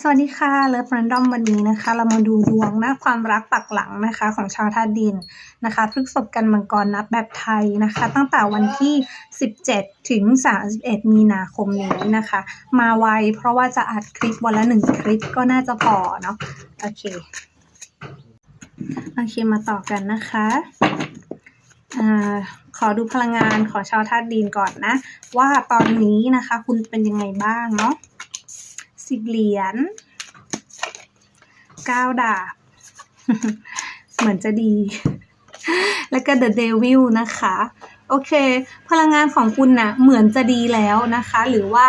สวัสดีค่ะเลิฟแรนดอมวันนี้นะคะ เรามาดูดวงนะความรักปักหลังนะคะ ของชาวธาตุดินนะคะพฤกษบกันมังกรนับแบบไทยนะคะ ตั้งแต่วันที่ 17 ถึง 31 มีนาคมนี้นะคะ มาไวเพราะว่าจะอัดคลิปวันละหนึ่งคลิปก็น่าจะพอเนาะโอเคโอเคมาต่อกันนะคะอาขอดูพลังงานของชาวธาตุดินก่อนนะ ว่าตอนนี้นะคะ คุณเป็นยังไงบ้างเนาะ สิบเหรียญเก้าดาบ เหมือนจะดี แล้วก็ The Devil นะคะ โอเค พลังงานของคุณนะ่ะเหมือนจะดีแล้วนะคะ หรือว่า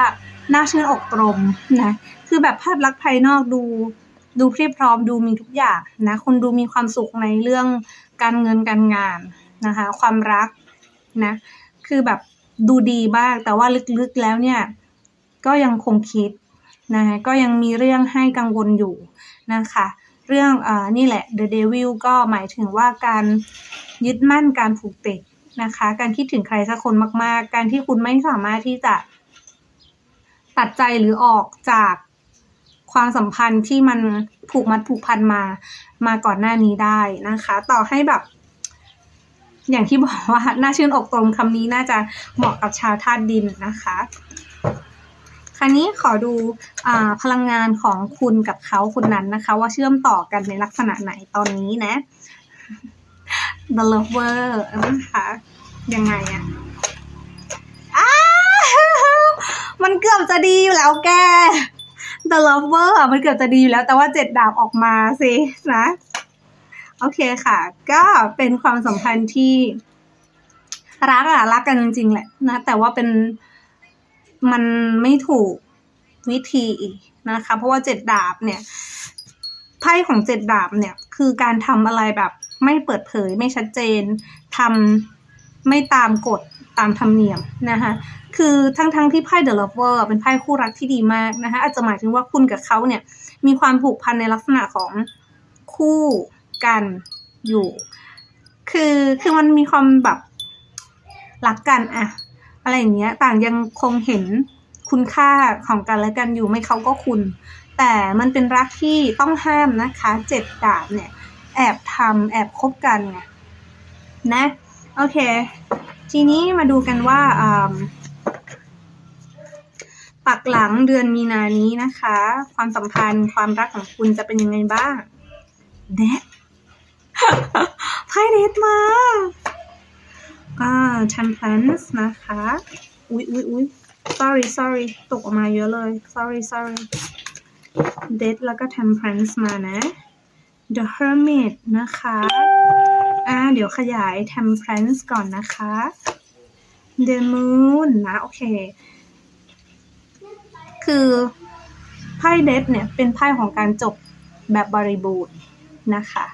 น่าชื่นอกตรมนะ คือแบบภาพลักษณ์ภายนอกดู ดูเพียบพร้อมดูมีทุกอย่างนะ คุณดูมีความสุขในเรื่องการเงินการงานนะคะ ความรักนะ คือแบบดูดีบ้างแต่ว่าลึกๆแล้วเนี่ย ก็ยังคงคิด นะก็ยังมีเรื่องให้กังวลอยู่นะคะ เรื่องอนี่แหละ The Devil ก็หมายถึงว่าการยึดมั่นการผูกติดนะคะ การคิดถึงใครสักคนมาก ๆ การที่คุณไม่สามารถที่จะ ตัดใจหรือออกจากความสัมพันธ์ที่มันผูกมัดผูกพันมามาก่อนหน้านี้ได้นะคะ ต่อให้แบบ อย่างที่บอกว่าน่าชื่นอกตรงคำนี้น่าจะเหมาะกับชาวธาตุดินนะคะ คราวนี้ขอดูพลังงานของคุณกับเขาคนนั้นนะคะ ว่าเชื่อมต่อกันในลักษณะไหนตอนนี้นะ The Lover นะคะยังไงอะมันเกือบจะดีอยู่แล้วแก The Lover อะมันเกือบจะดีอยู่แล้วแต่ว่าเจ็ดดาบออกมาสินะ โอเคค่ะ ก็เป็นความสัมพันธ์ที่รักอะรักกันจริงๆแหละนะ แต่ว่าเป็น มันไม่ถูกวิธีนะคะ เพราะว่าเจ็ดดาบเนี่ยไพ่ของเจ็ดดาบเนี่ย คือการทำอะไรแบบไม่เปิดเผยไม่ชัดเจนทำไม่ตามกฎตามธรรมเนียมนะคะคือทั้งๆทที่ไพ่เดอะล v เวอร์เป็นไพ่คู่รักที่ดีมากนะคะอาจจะหมายถึงว่าคุณกับเขาเนี่ย มีความผูกพันในลักษณะของคู่กันอยู่ คือคือมันมีความแบบรักกันอะ อะไรอย่างเงี้ย ต่างยังคงเห็นคุณค่าของกันและกันอยู่ไม่เขาก็คุณ แต่มันเป็นรักที่ต้องห้ามนะคะเจ็ดดาบเนี่ย แอบทำแอบคบกันไงนะโอเค ทีนี้มาดูกันว่าปักหลังเดือนมีนานี้นะคะ ความสัมพันธ์ความรักของคุณจะเป็นยังไงบ้างเดดไพ่เดดมา อ่า temperance นะคะ อุ๊ยอุ๊ยอุ๊ย sorry sorry ตกออกมาเยอะเลย sorry sorry death แล้วก็ temperance มานะ the hermit นะคะ อ่า เดี๋ยวขยาย temperance ก่อนนะคะ the moon นะ โอเค คือไพ่ dead เนี่ย เป็นไพ่ของการจบแบบบริบูรณ์นะคะ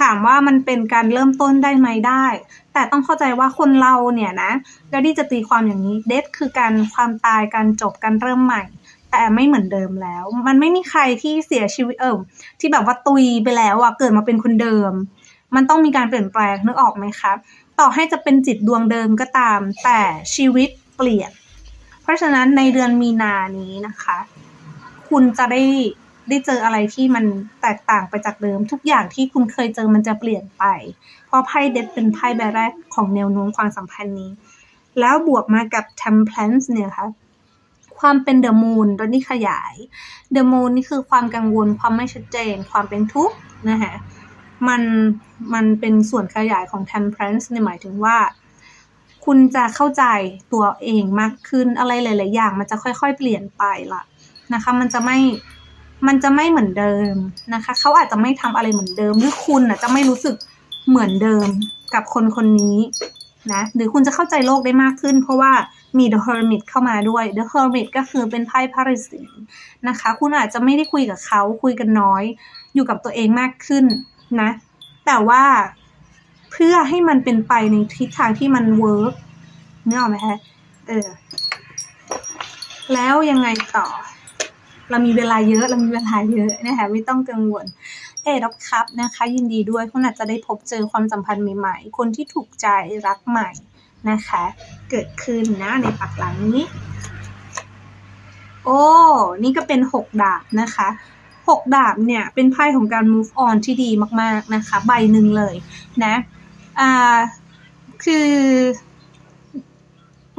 ถามว่ามันเป็นการเริ่มต้นได้ไหมได้ แต่ต้องเข้าใจว่าคนเราเนี่ยนะแล้วที่จะตีความอย่างนี้เดทคือการความตายการจบการเริ่มใหม่ แต่ไม่เหมือนเดิมแล้ว มันไม่มีใครที่เสียชีวิตเออที่แบบว่าตุยไปแล้วอะเกิดมาเป็นคนเดิม มันต้องมีการเปลี่ยนแปลงนึกออกไหมคะต่อให้จะเป็นจิตดวงเดิมก็ตาม แต่ชีวิตเปลี่ยน เพราะฉะนั้นในเดือนมีนานี้นะคะ คุณจะได้ ได้เจออะไรที่มันแตกต่างไปจากเดิม ทุกอย่างที่คุณเคยเจอมันจะเปลี่ยนไป เพราะไพ่เด็ดเป็นไพ่ใบแรกของแนวโน้มความสัมพันธ์นี้ แล้วบวกมากับ temperance เนี่ยค่ะความเป็นเดอะมูนตอนนี้ขยายเดอะมูนนี่คือความกังวลความไม่ชัดเจน ความเป็นทุกข์นะคะมันมันเป็นส่วนขยายของ temperance ในหมายถึงว่า คุณจะเข้าใจตัวเองมากขึ้นอะไรหลาย ๆ อย่าง มันจะค่อย ๆ เปลี่ยนไปละนะคะ มันจะไม่ มันจะไม่เหมือนเดิมนะคะ เขาอาจจะไม่ทำอะไรเหมือนเดิม หรือคุณอะจะไม่รู้สึกเหมือนเดิมกับคนคนนี้นะ หรือคุณจะเข้าใจโลกได้มากขึ้น เพราะว่ามี The Hermit เข้ามาด้วย The Hermit ก็คือเป็นไพ่พาริสีนะคะ คุณอาจจะไม่ได้คุยกับเขาคุยกันน้อย อยู่กับตัวเองมากขึ้นนะ แต่ว่าเพื่อให้มันเป็นไปในทิศทางที่มันเวิร์กเนื้อออกไหมคะเออ แล้วยังไงต่อ เรามีเวลาเยอะ เรามีเวลาเยอะนะคะไม่ต้องกังวลเอรับครับนะคะยินดีด้วยคุณอาจจะได้พบเจอความสัมพันธ์ใหม่ๆ คนที่ถูกใจรักใหม่นะคะ เกิดขึ้นนะในปักหลังนี้ โอ้ นี่ก็เป็นหกดาบนะคะหกดาบเนี่ยเป็นไพ่ของการ move on ที่ดีมากๆนะคะ ใบหนึ่งเลยนะอ่าคือ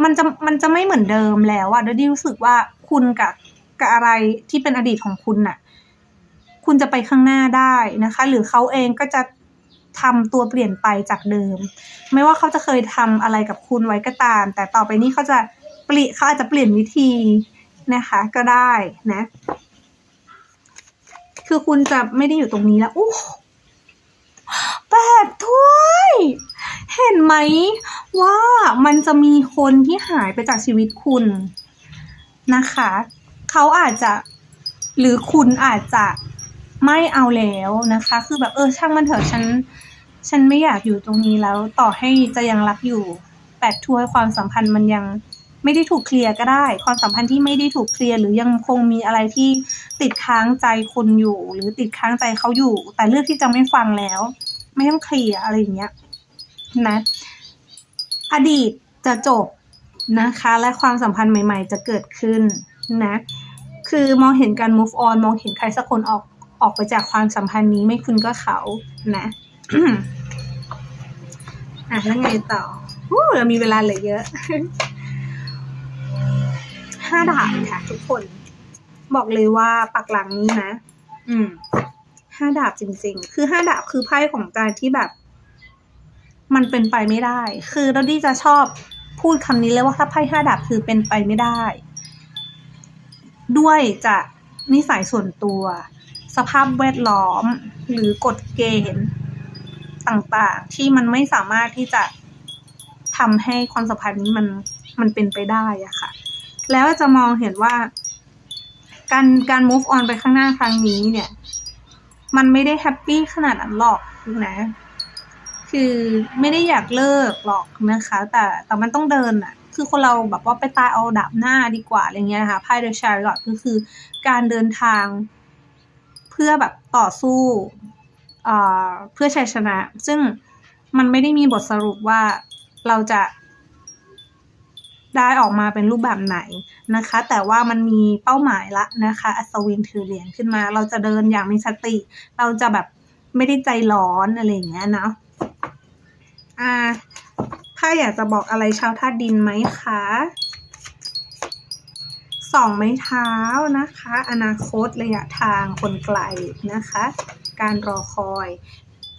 มันจะมันจะไม่เหมือนเดิมแล้วอะดยที่รู้สึกว่าคุณกับ กับอะไรที่เป็นอดีตของคุณน่ะ คุณจะไปข้างหน้าได้นะคะ หรือเขาเองก็จะทำตัวเปลี่ยนไปจากเดิม ไม่ว่าเขาจะเคยทำอะไรกับคุณไว้ก็ตาม แต่ต่อไปนี้เขาจะเปลี่ยนเขาอาจจะเปลี่ยนวิธีนะคะ ก็ได้นะ คือคุณจะไม่ได้อยู่ตรงนี้แล้วอู้แปดถ้วยเห็นไหมว่ามันจะมีคนที่หายไปจากชีวิตคุณนะคะ เขาอาจจะ หรือคุณอาจจะไม่เอาแล้วนะคะ คือแบบเออช่างมันเถอะฉัน ฉันไม่อยากอยู่ตรงนี้แล้วต่อให้จะยังรักอยู่แปดถ้วยความสัมพันธ์มันยังไม่ได้ถูกเคลียร์ก็ได้ ความสัมพันธ์ที่ไม่ได้ถูกเคลียร์หรือยังคงมีอะไรที่ติดค้างใจคุณอยู่ หรือติดค้างใจเขาอยู่ แต่เลือกที่จะไม่ฟังแล้ว ไม่ต้องเคลียร์อะไรอย่างเงี้ยนะ อดีตจะจบนะคะ และความสัมพันธ์ใหม่ ๆ จะเกิดขึ้น นะคือมองเห็นการ move on มองเห็นใครสักคนออกออกไปจากความสัมพันธ์นี้ไม่คุณก็เขานะอะแล้วไงต่ออู้เรามีเวลาเหลือเยอะห้าดาบค่ะทุกคน บอกเลยว่าปักหลังนี้นะ อืมห้าดาบจริง ๆ คือห้าดาบคือไพ่ของการที่แบบ มันเป็นไปไม่ได้ คือเราดีจะชอบพูดคำนี้เลยว่าถ้าไพ่ห้าดาบคือเป็นไปไม่ได้ ด้วยจะนิสัยส่วนตัว สภาพแวดล้อมหรือกฎเกณฑ์ต่างๆ ที่มันไม่สามารถที่จะทำให้ความสัมพันธ์นี้มันมันเป็นไปได้อะค่ะ แล้วจะมองเห็นว่า การการ move on ไปข้างหน้าครั้งนี้เนี่ย มันไม่ได้แฮปปี้ขนาดนั้นหรอกนะ คือไม่ได้อยากเลิกหรอกนะคะ แต่แต่มันต้องเดินอะ คือคนเราแบบว่าไปตายเอาดับหน้าดีกว่าอะไรเงี้ยนะคะไพ่เดอะชาร์ลอตก็คือการเดินทาง เพื่อแบบต่อสู้เพื่อชัยชนะ ซึ่งมันไม่ได้มีบทสรุปว่าเราจะได้ออกมาเป็นรูปแบบไหนนะคะ แต่ว่ามันมีเป้าหมายละนะคะอัศวินถือเหรียญขึ้นมา เราจะเดินอย่างมีสติ เราจะแบบไม่ได้ใจร้อนอะไรอย่างเงี้ยเนาะอ่า ถ้าอยากจะบอกอะไรชาวธาตุดินไหมคะสองไม้เท้านะคะ อนาคตระยะทางคนไกลนะคะ การรอคอย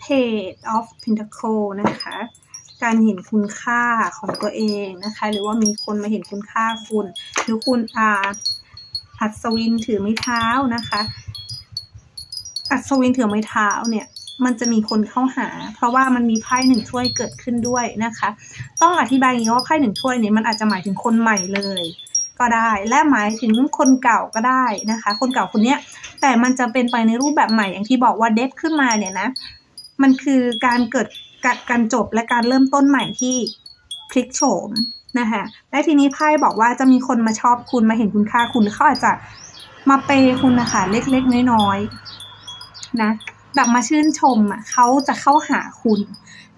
Page of Pentacle นะคะ การเห็นคุณค่าของตัวเองนะคะ หรือว่ามีคนมาเห็นคุณค่าคุณ หรือคุณอาอัศวินถือไม้เท้านะคะ อัศวินถือไม้เท้าเนี่ย มันจะมีคนเข้าหา เพราะว่ามันมีไพ่หนึ่งถ้วยเกิดขึ้นด้วยนะคะ ต้องอธิบายอย่างนี้ว่าไพ่หนึ่งถ้วยเนี่ยมันอาจจะหมายถึงคนใหม่เลย ก็ได้และหมายถึงคนเก่าก็ได้นะคะ คนเก่าคนเนี้ยแต่มันจะเป็นไปในรูปแบบใหม่อย่างที่บอกว่าเดทขึ้นมาเนี่ยนะมันคือการเกิดการจบและการเริ่มต้นใหม่ที่พลิกโฉมนะคะและทีนี้ไพ่บอกว่าจะมีคนมาชอบคุณมาเห็นคุณค่าคุณเขาอาจจะมาเปย์คุณนะคะเล็กๆน้อยๆนะ แบบมาชื่นชมอะเขาจะเข้าหาคุณ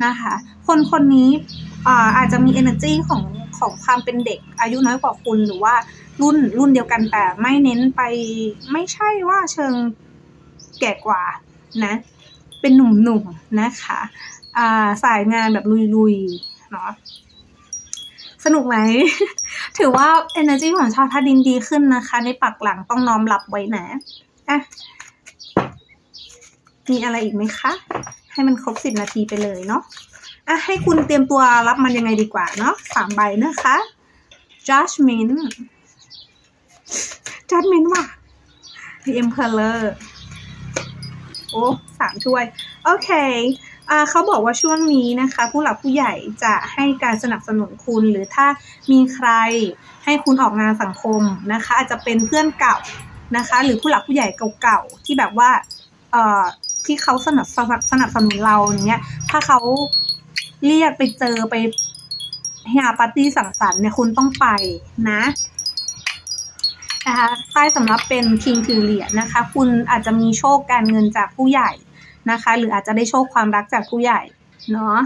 นะคะ คนคนนี้อาอาจจะมี energy ของของความเป็นเด็ก อายุน้อยกว่าคุณหรือว่ารุ่นรุ่นเดียวกันแต่ไม่เน้นไปไม่ใช่ว่าเชิงแก่กว่านะเป็นหนุ่มๆนนะคะาสายงานแบบลุยๆเนาะสนุกไหม ถือว่า energy ของชาวธาตุดินดีขึ้นนะคะ ในปักหลังต้องน้อมรับไว้นะอะ มีอะไรอีกไหมคะ ให้มันครบสิบนาทีไปเลยเนาะอะให้คุณเตรียมตัวรับมันยังไงดีกว่าเนาะสามใบนะคะ judgment judgment ว่ะ the emperor โอ้สามถ้วย โอเคอ่าเขาบอกว่าช่วงนี้นะคะ ผู้หลักผู้ใหญ่จะให้การสนับสนุนคุณหรือถ้ามีใครให้คุณออกงานสังคมนะคะ อาจจะเป็นเพื่อนเก่านะคะ หรือผู้หลักผู้ใหญ่เก่าๆที่แบบว่า ที่เขาสนับสนับสนุนเราอย่างเงี้ย ถ้าเขาเรียกไปเจอไปหาปาร์ตี้สังสรรค์เนี่ยคุณต้องไปนะนะคะใต้สำหรับเป็นคิงถือเหรียญนะคะ คุณอาจจะมีโชคการเงินจากผู้ใหญ่นะคะ หรืออาจจะได้โชคความรักจากผู้ใหญ่เนาะ